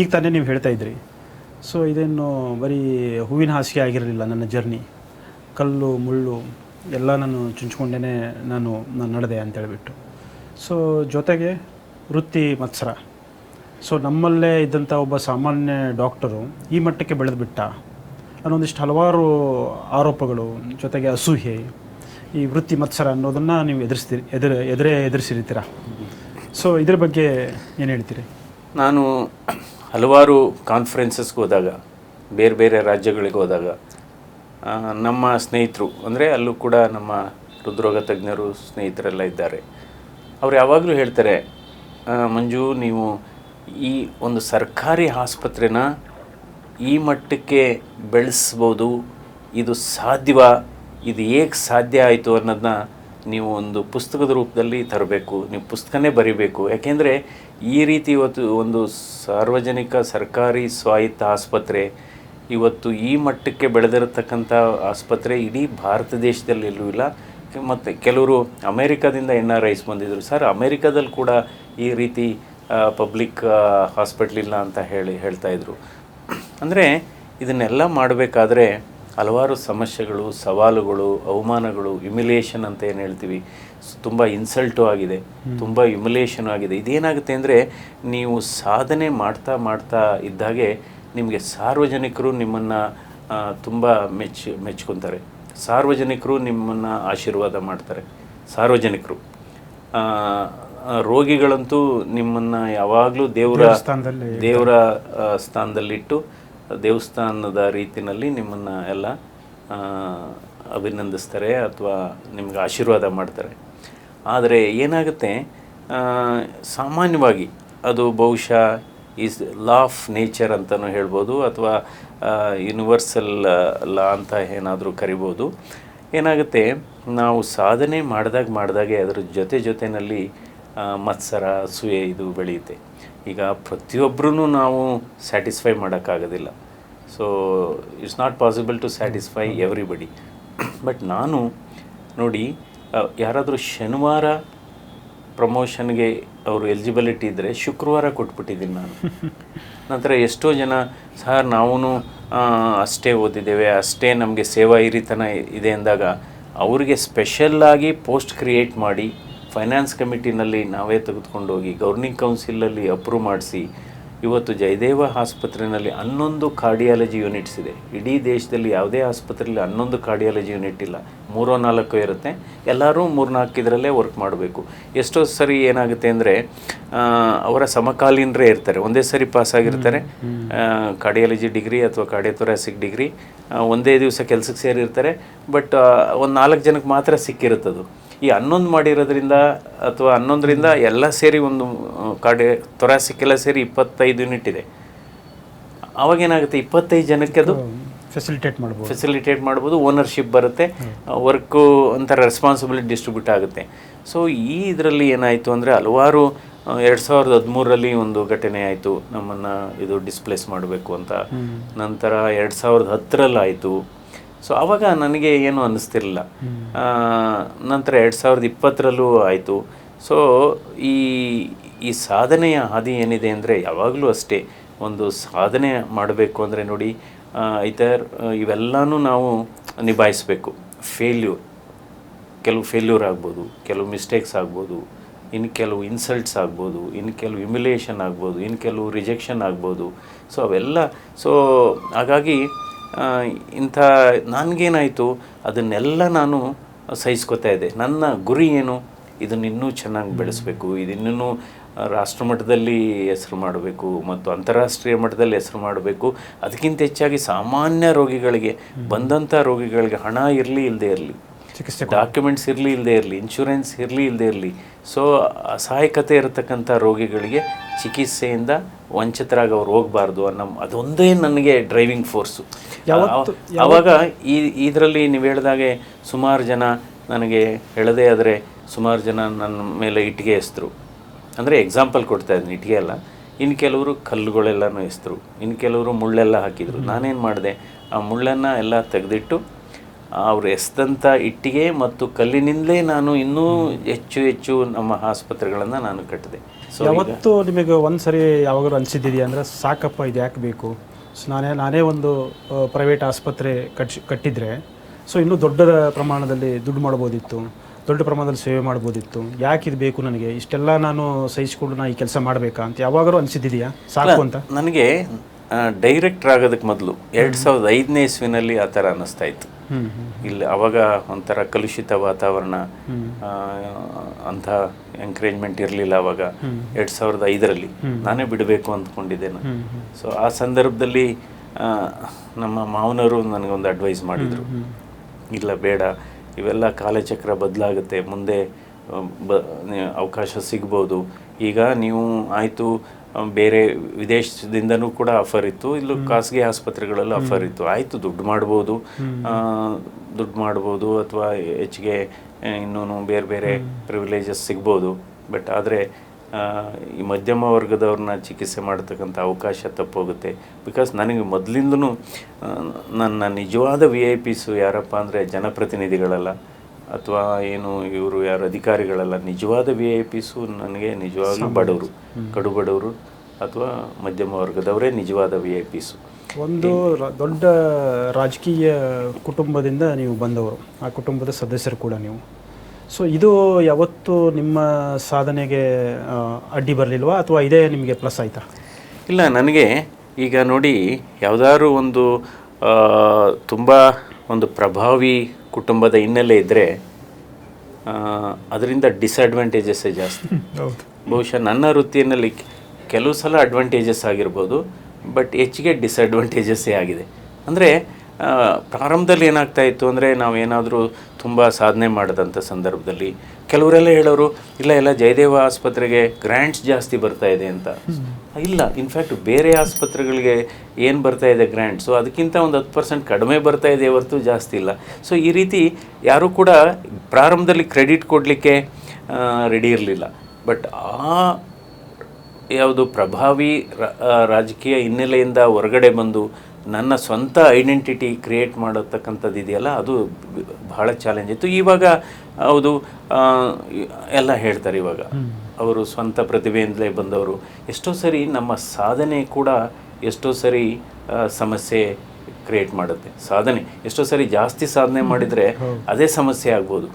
ಈಗ ತಾನೇ ನೀವು ಹೇಳ್ತಾ ಇದ್ರಿ. ಸೊ ಇದೇನು ಬರೀ ಹೂವಿನ ಹಾಸಿಗೆ ಆಗಿರಲಿಲ್ಲ ನನ್ನ ಜರ್ನಿ ಕಲ್ಲು, ಮುಳ್ಳು ಎಲ್ಲ ನಾನು ಚುಂಚ್ಕೊಂಡೇ ನಾನು ನಾನು ನಡೆದೆ ಅಂತ ಹೇಳ್ಬಿಟ್ಟು. ಸೊ ಜೊತೆಗೆ ವೃತ್ತಿ ಮತ್ಸರ. ಸೊ ನಮ್ಮಲ್ಲೇ ಇದ್ದಂಥ ಒಬ್ಬ ಸಾಮಾನ್ಯ ಡಾಕ್ಟರು ಈ ಮಟ್ಟಕ್ಕೆ ಬೆಳೆದುಬಿಟ್ಟ. ಅನ್ನೊಂದಿಷ್ಟು ಹಲವಾರು ಆರೋಪಗಳು, ಜೊತೆಗೆ ಅಸೂಹೆ ಈ ವೃತ್ತಿ ಮತ್ಸರ ಅನ್ನೋದನ್ನು ನೀವು ಎದುರಿಸ್ತೀರಿ, ಎದುರು, ಎದುರೇ ಎದುರಿಸಿರ್ತೀರ? ಸೊ ಇದ್ರ ಬಗ್ಗೆ ಏನು ಹೇಳ್ತೀರಿ? ನಾನು ಹಲವಾರು ಕಾನ್ಫರೆನ್ಸಸ್ಗೆ ಹೋದಾಗ, ಬೇರೆ ಬೇರೆ ರಾಜ್ಯಗಳಿಗೆ ಹೋದಾಗ ನಮ್ಮ ಸ್ನೇಹಿತರು, ಅಂದರೆ ಅಲ್ಲೂ ಕೂಡ ನಮ್ಮ ಹೃದ್ರೋಗ ತಜ್ಞರು ಸ್ನೇಹಿತರೆಲ್ಲ ಇದ್ದಾರೆ. ಅವ್ರು ಯಾವಾಗಲೂ ಹೇಳ್ತಾರೆ ಮಂಜು, ನೀವು ಈ ಒಂದು ಸರ್ಕಾರಿ ಆಸ್ಪತ್ರೆನ ಈ ಮಟ್ಟಕ್ಕೆ ಬೆಳೆಸ್ಬೋದು, ಇದು ಸಾಧ್ಯವ, ಇದು ಹೇಗೆ ಸಾಧ್ಯ ಆಯಿತು ಅನ್ನೋದನ್ನ ನೀವು ಒಂದು ಪುಸ್ತಕದ ರೂಪದಲ್ಲಿ ತರಬೇಕು, ನೀವು ಪುಸ್ತಕನೇ ಬರೀಬೇಕು. ಯಾಕೆಂದರೆ ಈ ರೀತಿ ಇವತ್ತು ಒಂದು ಸಾರ್ವಜನಿಕ ಸರ್ಕಾರಿ ಸ್ವಾಯತ್ತ ಆಸ್ಪತ್ರೆ ಇವತ್ತು ಈ ಮಟ್ಟಕ್ಕೆ ಬೆಳೆದಿರತಕ್ಕಂಥ ಆಸ್ಪತ್ರೆ ಇಡೀ ಭಾರತ ದೇಶದಲ್ಲಿ ಎಲ್ಲೂ ಇಲ್ಲ. ಮತ್ತು ಕೆಲವರು ಅಮೇರಿಕಾದಿಂದ ಎನ್ ಆರ್ ಐಸ್ ಬಂದಿದ್ದರು ಸರ್, ಅಮೇರಿಕಾದಲ್ಲಿ ಕೂಡ ಈ ರೀತಿ ಪಬ್ಲಿಕ್ ಹಾಸ್ಪಿಟ್ಲ್ ಇಲ್ಲ ಅಂತ ಹೇಳಿ ಹೇಳ್ತಾಯಿದ್ರು ಅಂದರೆ ಇದನ್ನೆಲ್ಲ ಮಾಡಬೇಕಾದ್ರೆ ಹಲವಾರು ಸಮಸ್ಯೆಗಳು ಸವಾಲುಗಳು ಅವಮಾನಗಳು ಇಮ್ಯುಲೇಷನ್ ಅಂತ ಏನು ಹೇಳ್ತೀವಿ ತುಂಬ ಇನ್ಸಲ್ಟು ಆಗಿದೆ ತುಂಬ ಇಮ್ಯುಲೇಷನ್ ಆಗಿದೆ. ಇದೇನಾಗುತ್ತೆ ಅಂದರೆ ನೀವು ಸಾಧನೆ ಮಾಡ್ತಾ ಮಾಡ್ತಾ ಇದ್ದಾಗೆ ನಿಮಗೆ ಸಾರ್ವಜನಿಕರು ನಿಮ್ಮನ್ನು ತುಂಬ ಮೆಚ್ಚ ಮೆಚ್ಕೊತಾರೆ. ಸಾರ್ವಜನಿಕರು ನಿಮ್ಮನ್ನು ಆಶೀರ್ವಾದ ಮಾಡ್ತಾರೆ. ಸಾರ್ವಜನಿಕರು. ರೋಗಿಗಳಂತೂ ನಿಮ್ಮನ್ನು ಯಾವಾಗಲೂ ದೇವರ ಸ್ಥಾನದಲ್ಲಿ ದೇವರ ಸ್ಥಾನದಲ್ಲಿಟ್ಟು ದೇವಸ್ಥಾನದ ರೀತಿಯಲ್ಲಿ ನಿಮ್ಮನ್ನು ಎಲ್ಲ ಅಭಿನಂದಿಸ್ತಾರೆ ಅಥವಾ ನಿಮ್ಗೆ ಆಶೀರ್ವಾದ ಮಾಡ್ತಾರೆ. ಆದರೆ ಏನಾಗುತ್ತೆ ಸಾಮಾನ್ಯವಾಗಿ ಅದು ಬಹುಶಃ ಈಸ್ ಲಾ ಆಫ್ ನೇಚರ್ ಅಂತಲೂ ಹೇಳ್ಬೋದು ಅಥವಾ ಯೂನಿವರ್ಸಲ್ ಲಾ ಅಂತ ಏನಾದರೂ ಕರಿಬೋದು. ಏನಾಗುತ್ತೆ, ನಾವು ಸಾಧನೆ ಮಾಡಿದಾಗ ಮಾಡಿದಾಗೆ ಅದರ ಜೊತೆ ಜೊತೆಯಲ್ಲಿ ಮತ್ಸರ ಅಸೂಯೆ ಇದು ಬೆಳೆಯುತ್ತೆ. ಈಗ ಪ್ರತಿಯೊಬ್ಬರೂ ನಾವು ಸ್ಯಾಟಿಸ್ಫೈ ಮಾಡೋಕ್ಕಾಗೋದಿಲ್ಲ. So it's not possible to satisfy everybody but ನಾನು ನೋಡಿ ಯಾರಾದರೂ ಶನಿವಾರ ಪ್ರಮೋಷನ್ಗೆ ಅವರು ಎಲಿಜಿಬಿಲಿಟಿ ಇದ್ದರೆ ಶುಕ್ರವಾರ ಕೊಟ್ಬಿಟ್ಟಿದ್ದೀನಿ ನಾನು. ನಂತರ ಎಷ್ಟೋ ಜನ, ಸರ್ ನಾವು ಅಷ್ಟೇ ಓದಿದ್ದೇವೆ, ಅಷ್ಟೇ ನಮಗೆ ಸೇವಾ ಹಿರಿತನ ಇದೆ ಅಂದಾಗ, ಅವರಿಗೆ ಸ್ಪೆಷಲ್ಲಾಗಿ ಪೋಸ್ಟ್ ಕ್ರಿಯೇಟ್ ಮಾಡಿ ಫೈನಾನ್ಸ್ ಕಮಿಟಿನಲ್ಲಿ ನಾವೇ ತೆಗೆದುಕೊಂಡು ಹೋಗಿ ಗವರ್ನಿಂಗ್ ಕೌನ್ಸಿಲಲ್ಲಿ ಅಪ್ರೂವ್ ಮಾಡಿಸಿ ಇವತ್ತು ಜಯದೇವ ಆಸ್ಪತ್ರೆಯಲ್ಲಿ ಹನ್ನೊಂದು ಕಾರ್ಡಿಯಾಲಜಿ ಯೂನಿಟ್ಸ್ ಇದೆ. ಇಡೀ ದೇಶದಲ್ಲಿ ಯಾವುದೇ ಆಸ್ಪತ್ರೆಯಲ್ಲಿ ಹನ್ನೊಂದು ಕಾರ್ಡಿಯಾಲಜಿ ಯೂನಿಟ್ ಇಲ್ಲ. ಮೂರೋ ನಾಲ್ಕು ಇರುತ್ತೆ. ಎಲ್ಲರೂ ಮೂರ್ನಾಲ್ಕು ಇದರಲ್ಲೇ ವರ್ಕ್ ಮಾಡಬೇಕು. ಎಷ್ಟೋ ಸರಿ ಏನಾಗುತ್ತೆ ಅಂದರೆ ಅವರ ಸಮಕಾಲೀನರೇ ಇರ್ತಾರೆ. ಒಂದೇ ಸರಿ ಪಾಸ್ ಆಗಿರ್ತಾರೆ. ಕಾರ್ಡಿಯಾಲಜಿ ಡಿಗ್ರಿ ಅಥವಾ ಕಾರ್ಡಿಯೋಥೊರಾಸಿಕ್ ಡಿಗ್ರಿ ಒಂದೇ ದಿವಸ ಕೆಲಸಕ್ಕೆ ಸೇರಿರ್ತಾರೆ. ಬಟ್ ಒಂದು ನಾಲ್ಕು ಜನಕ್ಕೆ ಮಾತ್ರ ಸಿಕ್ಕಿರುತ್ತದು. ಈ ಹನ್ನೊಂದು ಮಾಡಿರೋದ್ರಿಂದ ಅಥವಾ ಹನ್ನೊಂದರಿಂದ ಎಲ್ಲ ಸೇರಿ ಒಂದು ಕಾರ್ಡಿ ತೊರಾಸಿಕ್ಕೆಲ್ಲ ಸೇರಿ ಇಪ್ಪತ್ತೈದು ಯೂನಿಟ್ ಇದೆ. ಅವಾಗೇನಾಗುತ್ತೆ? ಇಪ್ಪತ್ತೈದು ಜನಕ್ಕೆ ಅದು ಫೆಸಿಲಿಟೇಟ್ ಮಾಡ್ಬೋದು. ಫೆಸಿಲಿಟೇಟ್ ಮಾಡ್ಬೋದು ಓನರ್ಶಿಪ್ ಬರುತ್ತೆ ವರ್ಕು ಒಂಥರ ರೆಸ್ಪಾನ್ಸಿಬಿಲಿಟಿ ಡಿಸ್ಟ್ರಿಬ್ಯೂಟ್ ಆಗುತ್ತೆ. ಸೊ ಈ ಇದರಲ್ಲಿ ಏನಾಯಿತು ಅಂದರೆ ಹಲವಾರು ಎರಡು ಸಾವಿರದ ಹದಿಮೂರರಲ್ಲಿ ಒಂದು ಘಟನೆ ಆಯಿತು. ನಮ್ಮನ್ನು ಇದು ಡಿಸ್ಪ್ಲೇಸ್ ಮಾಡಬೇಕು ಅಂತ. ನಂತರ ಎರಡು ಸಾವಿರದ ಹತ್ತರಲ್ಲಿ ಆಯಿತು ಸೊ ಆವಾಗ ನನಗೆ ಏನು ಅನ್ನಿಸ್ತಿರಲಿಲ್ಲ. ನಂತರ ಎರಡು ಸಾವಿರದ ಇಪ್ಪತ್ತರಲ್ಲೂ ಆಯಿತು. ಸೊ ಈ ಈ ಸಾಧನೆಯ ಹಾದಿ ಏನಿದೆ ಅಂದರೆ ಯಾವಾಗಲೂ ಅಷ್ಟೇ ಒಂದು ಸಾಧನೆ ಮಾಡಬೇಕು ಅಂದರೆ ನೋಡಿ ಐತರ್ ಇವೆಲ್ಲನೂ ನಾವು ನಿಭಾಯಿಸಬೇಕು. ಫೇಲ್ಯೂರ್ ಕೆಲವು ಫೇಲ್ಯೂರ್ ಆಗ್ಬೋದು ಕೆಲವು ಮಿಸ್ಟೇಕ್ಸ್ ಆಗ್ಬೋದು ಇನ್ನು ಕೆಲವು ಇನ್ಸಲ್ಟ್ಸ್ ಆಗ್ಬೋದು ಇನ್ನು ಕೆಲವು ಇಮ್ಯುಲೇಷನ್ ಆಗ್ಬೋದು ಇನ್ನು ಕೆಲವು ರಿಜೆಕ್ಷನ್ ಆಗ್ಬೋದು. ಸೊ ಅವೆಲ್ಲ ಸೊ ಹಾಗಾಗಿ ಇಂಥ ನನಗೇನಾಯಿತು? ಅದನ್ನೆಲ್ಲ ನಾನು ಸಹಿಸ್ಕೊತಾ ಇದ್ದೆ. ನನ್ನ ಗುರಿ ಏನು? ಇದನ್ನು ಇನ್ನೂ ಚೆನ್ನಾಗಿ ಬೆಳೆಸಬೇಕು. ಇದಿನ್ನೂ ರಾಷ್ಟ್ರ ಮಟ್ಟದಲ್ಲಿ ಹೆಸರು ಮಾಡಬೇಕು ಮತ್ತು ಅಂತಾರಾಷ್ಟ್ರೀಯ ಮಟ್ಟದಲ್ಲಿ ಹೆಸರು ಮಾಡಬೇಕು. ಅದಕ್ಕಿಂತ ಹೆಚ್ಚಾಗಿ ಸಾಮಾನ್ಯ ರೋಗಿಗಳಿಗೆ ಬಂದಂಥ ರೋಗಿಗಳಿಗೆ ಹಣ ಇರಲಿ ಇಲ್ಲದೇ ಇರಲಿ. ಚಿಕಿತ್ಸೆ ಡಾಕ್ಯುಮೆಂಟ್ಸ್ ಇರಲಿ ಇಲ್ಲದೆ ಇರಲಿ ಇನ್ಶೂರೆನ್ಸ್ ಇರಲಿ ಇಲ್ಲದೆ ಇರಲಿ. ಸೊ ಅಸಹಾಯಕತೆ ಇರತಕ್ಕಂಥ ರೋಗಿಗಳಿಗೆ ಚಿಕಿತ್ಸೆಯಿಂದ ವಂಚಿತರಾಗಿ ಅವ್ರು ಹೋಗಬಾರ್ದು ಅನ್ನೋ ಅದೊಂದೇ ನನಗೆ ಡ್ರೈವಿಂಗ್ ಫೋರ್ಸು ಆವಾಗ ಈ ಇದರಲ್ಲಿ ನೀವು ಹೇಳಿದಾಗೆ ಸುಮಾರು ಜನ ನನಗೆ ಹೇಳದೇ ಆದರೆ ಸುಮಾರು ಜನ ನನ್ನ ಮೇಲೆ ಇಟ್ಟಿಗೆ ಎಸ್ತರು ಅಂದರೆ ಎಕ್ಸಾಂಪಲ್ ಕೊಡ್ತಾ ಇದ್ದೀನಿ ಇಟ್ಟಿಗೆ ಅಲ್ಲ. ಇನ್ನು ಕೆಲವರು ಕಲ್ಲುಗಳೆಲ್ಲನೂ ಎಸ್ತರು ಇನ್ನು ಕೆಲವರು ಮುಳ್ಳೆಲ್ಲ ಹಾಕಿದರು. ನಾನೇನು ಮಾಡಿದೆ? ಆ ಮುಳ್ಳನ್ನು ಎಲ್ಲ ತೆಗೆದಿಟ್ಟು ಅವ್ರು ಎಸ್ದಂಥ ಇಟ್ಟಿಗೆ ಮತ್ತು ಕಲ್ಲಿನಿಂದಲೇ ನಾನು ಇನ್ನೂ ಹೆಚ್ಚು ಹೆಚ್ಚು ನಮ್ಮ ಆಸ್ಪತ್ರೆಗಳನ್ನು ನಾನು ಕಟ್ಟಿದೆ. ಸೊ ಯಾವತ್ತು ನಿಮಗೆ ಒಂದು ಸರಿ ಯಾವಾಗಲೂ ಅನಿಸಿದ್ದೀರಿ ಅಂದರೆ ಸಾಕಪ್ಪ ಇದು ಯಾಕೆ ಬೇಕು? ಸೊ ನಾನೇ ನಾನೇ ಒಂದು ಪ್ರೈವೇಟ್ ಆಸ್ಪತ್ರೆ ಕಟ್ಸಿ ಕಟ್ಟಿದರೆ ಸೊ ಇನ್ನೂ ದೊಡ್ಡ ಪ್ರಮಾಣದಲ್ಲಿ ದುಡ್ಡು ಮಾಡ್ಬೋದಿತ್ತು ದೊಡ್ಡ ಪ್ರಮಾಣದಲ್ಲಿ ಸೇವೆ ಮಾಡ್ಬೋದಿತ್ತು ಯಾಕೆ ಇದು ಬೇಕು ನನಗೆ? ಇಷ್ಟೆಲ್ಲ ನಾನು ಸಹಿಸಿಕೊಂಡು ನಾನು ಈ ಕೆಲಸ ಮಾಡಬೇಕಾ ಅಂತ ಯಾವಾಗಲೂ ಅನಿಸಿದ್ದಿದೆಯಾ? ಸಾಕು ಅಂತ. ನನಗೆ ಡೈರೆಕ್ಟ್ರ್ ಆಗೋದಕ್ಕೆ ಮೊದಲು ಎರಡು ಸಾವಿರದ ಐದನೇ ಇಸ್ವಿನಲ್ಲಿ ಆ ಥರ ಅನ್ನಿಸ್ತಾ ಇತ್ತು. ಇಲ್ಲಿ ಅವಾಗ ಒಂಥರ ಕಲುಷಿತ ವಾತಾವರಣ ಅಂತ ಎಂಕರೇಜ್ಮೆಂಟ್ ಇರಲಿಲ್ಲ ಅವಾಗ. ಎರಡ್ ಸಾವಿರದ ಐದರಲ್ಲಿ. ನಾನೇ ಬಿಡಬೇಕು ಅಂದ್ಕೊಂಡಿದ್ದೇನೆ. ಸೊ ಆ ಸಂದರ್ಭದಲ್ಲಿ ನಮ್ಮ ಮಾವನವರು ನನಗೊಂದು ಅಡ್ವೈಸ್ ಮಾಡಿದರು. ಇಲ್ಲ, ಬೇಡ. ಇವೆಲ್ಲ ಕಾಲಚಕ್ರ ಬದಲಾಗುತ್ತೆ. ಮುಂದೆ ಅವಕಾಶ ಸಿಗ್ಬೋದು. ಈಗ ನೀವು ಆಯಿತು ಬೇರೆ ವಿದೇಶದಿಂದನೂ ಕೂಡ ಆಫರ್ ಇತ್ತು. ಇಲ್ಲೂ ಖಾಸಗಿ ಆಸ್ಪತ್ರೆಗಳಲ್ಲಿ ಆಫರ್ ಇತ್ತು. ಆಯಿತು ದುಡ್ಡು ಮಾಡ್ಬೋದು. ದುಡ್ಡು ಮಾಡ್ಬೋದು ಅಥವಾ ಹೆಚ್ಚಿಗೆ ಇನ್ನೂ ಬೇರೆ ಬೇರೆ ಪ್ರಿವಿಲೇಜಸ್ ಸಿಗ್ಬೋದು. ಬಟ್ ಆದರೆ ಈ ಮಧ್ಯಮ ವರ್ಗದವ್ರನ್ನ ಚಿಕಿತ್ಸೆ ಮಾಡ್ತಕ್ಕಂಥ ಅವಕಾಶ ತಪ್ಪೋಗುತ್ತೆ. ಬಿಕಾಸ್ ನನಗೆ ಮೊದಲಿಂದನೂ ನನ್ನ ನಿಜವಾದ ವಿ ಐ ಪಿಸು ಯಾರಪ್ಪ ಅಂದರೆ ಜನಪ್ರತಿನಿಧಿಗಳಲ್ಲ. ಅಥವಾ ಏನು ಇವರು ಯಾರು ಅಧಿಕಾರಿಗಳೆಲ್ಲ ನಿಜವಾದ ವಿ ಐ ಪಿಸು ನನಗೆ ನಿಜವಾಗ್ಲೂ ಬಡವರು ಕಡು ಬಡವರು ಅಥವಾ ಮಧ್ಯಮ ವರ್ಗದವರೇ ನಿಜವಾದ ವಿ ಐ ಪಿಸು ಒಂದು ದೊಡ್ಡ ರಾಜಕೀಯ ಕುಟುಂಬದಿಂದ ನೀವು ಬಂದವರು ಆ ಕುಟುಂಬದ ಸದಸ್ಯರು ಕೂಡ ನೀವು. ಸೊ ಇದು ಯಾವತ್ತು ನಿಮ್ಮ ಸಾಧನೆಗೆ ಅಡ್ಡಿ ಬರಲಿಲ್ವಾ? ಅಥವಾ ಇದೇ ನಿಮಗೆ ಪ್ಲಸ್ ಆಯ್ತಾ? ಇಲ್ಲ ನನಗೆ ಈಗ ನೋಡಿ ಯಾವುದಾದ್ರು ಒಂದು ತುಂಬ ಒಂದು ಪ್ರಭಾವಿ ಕುಟುಂಬದ ಹಿನ್ನೆಲೆ ಇದ್ದರೆ ಅದರಿಂದ ಡಿಸ್ಅಡ್ವಾಂಟೇಜಸ್ಸೇ ಜಾಸ್ತಿ. ಬಹುಶಃ ನನ್ನ ವೃತ್ತಿಯಲ್ಲಿ ಕೆಲವು ಸಲ ಅಡ್ವಾಂಟೇಜಸ್ ಆಗಿರ್ಬೋದು ಬಟ್ ಹೆಚ್ಚಿಗೆ ಡಿಸ್ಅಡ್ವಾಂಟೇಜಸ್ಸೇ ಆಗಿದೆ. ಅಂದರೆ ಪ್ರಾರಂಭದಲ್ಲಿ ಏನಾಗ್ತಾ ಇತ್ತು ಅಂದರೆ ನಾವೇನಾದರೂ ತುಂಬ ಸಾಧನೆ ಮಾಡಿದಂಥ ಸಂದರ್ಭದಲ್ಲಿ ಕೆಲವರೆಲ್ಲ ಹೇಳೋರು, ಇಲ್ಲ ಇಲ್ಲ, ಜಯದೇವ ಆಸ್ಪತ್ರೆಗೆ ಗ್ರ್ಯಾಂಟ್ಸ್ ಜಾಸ್ತಿ ಬರ್ತಾ ಇದೆ ಅಂತ. ಇಲ್ಲ ಇನ್ಫ್ಯಾಕ್ಟ್ ಬೇರೆ ಆಸ್ಪತ್ರೆಗಳಿಗೆ ಏನು ಬರ್ತಾ ಇದೆ ಗ್ರ್ಯಾಂಟ್ಸು ಅದಕ್ಕಿಂತ ಒಂದು ಹತ್ತು ಪರ್ಸೆಂಟ್ ಕಡಿಮೆ ಬರ್ತಾ ಇದೆ ಹೊರತು ಜಾಸ್ತಿ ಇಲ್ಲ. ಸೊ ಈ ರೀತಿ ಯಾರೂ ಕೂಡ ಪ್ರಾರಂಭದಲ್ಲಿ ಕ್ರೆಡಿಟ್ ಕೊಡಲಿಕ್ಕೆ ರೆಡಿ ಇರಲಿಲ್ಲ. ಬಟ್ ಆ ಯಾವುದು ಪ್ರಭಾವಿ ರಾಜಕೀಯ ಹಿನ್ನೆಲೆಯಿಂದ ಹೊರಗಡೆ ಬಂದು ನನ್ನ ಸ್ವಂತ ಐಡೆಂಟಿಟಿ ಕ್ರಿಯೇಟ್ ಮಾಡತಕ್ಕಂಥದ್ದು ಇದೆಯಲ್ಲ ಅದು ಬಹಳ ಚಾಲೆಂಜ್ ಇತ್ತು. ಇವಾಗ ಹೌದು ಎಲ್ಲ ಹೇಳ್ತಾರೆ ಇವಾಗ. ಅವರು ಸ್ವಂತ ಪ್ರತಿಭೆಯಿಂದಲೇ ಬಂದವರು. ಎಷ್ಟೋ ಸರಿ ನಮ್ಮ ಸಾಧನೆ ಕೂಡ ಎಷ್ಟೋ ಸರಿ ಸಮಸ್ಯೆ ಕ್ರಿಯೇಟ್ ಮಾಡುತ್ತೆ. ಸಾಧನೆ. ಎಷ್ಟೋ ಸರಿ ಜಾಸ್ತಿ ಸಾಧನೆ ಮಾಡಿದರೆ ಅದೇ ಸಮಸ್ಯೆ ಆಗ್ಬೋದು.